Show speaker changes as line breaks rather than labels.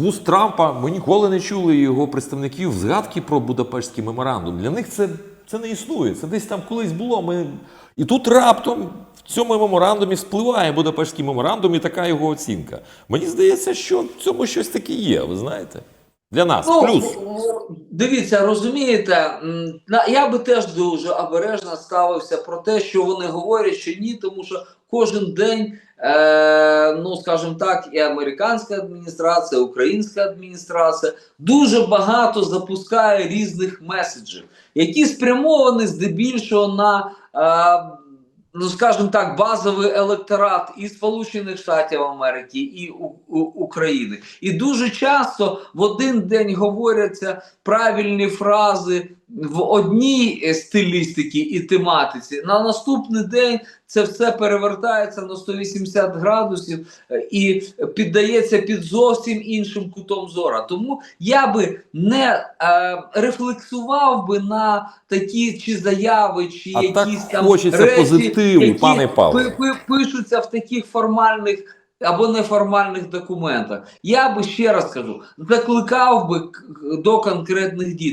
вуст Трампа ми ніколи не чули його представників згадки про Будапештський меморандум. Для них це, це не існує. Це десь там колись було. Ми... І тут раптом в цьому меморандумі спливає Будапештський меморандум і така його оцінка. Мені здається, що в цьому щось таке є, ви знаєте? Для нас. Плюс.
Дивіться, розумієте, я би теж дуже обережно ставився про те, що вони говорять, що ні, тому що кожен день, е, ну скажімо так, і американська адміністрація, і українська адміністрація дуже багато запускає різних меседжів, які спрямовані здебільшого на. Е, Ну, скажімо так, базовий електорат і Сполучених Штатів Америки, і у, у, України. І дуже часто в один день говоряться правильні фрази в одній е, стилістиці і тематиці. На наступний день це все перевертається на 180 градусів е, і піддається під зовсім іншим кутом зора. Тому я би не е, рефлексував би на такі чи заяви, чи
А так
якісь там
хочеться
речі,
позитиву,
які
пане
пи- пишуться в таких формальних або неформальних документах. Я би ще раз кажу, закликав би до конкретних дій.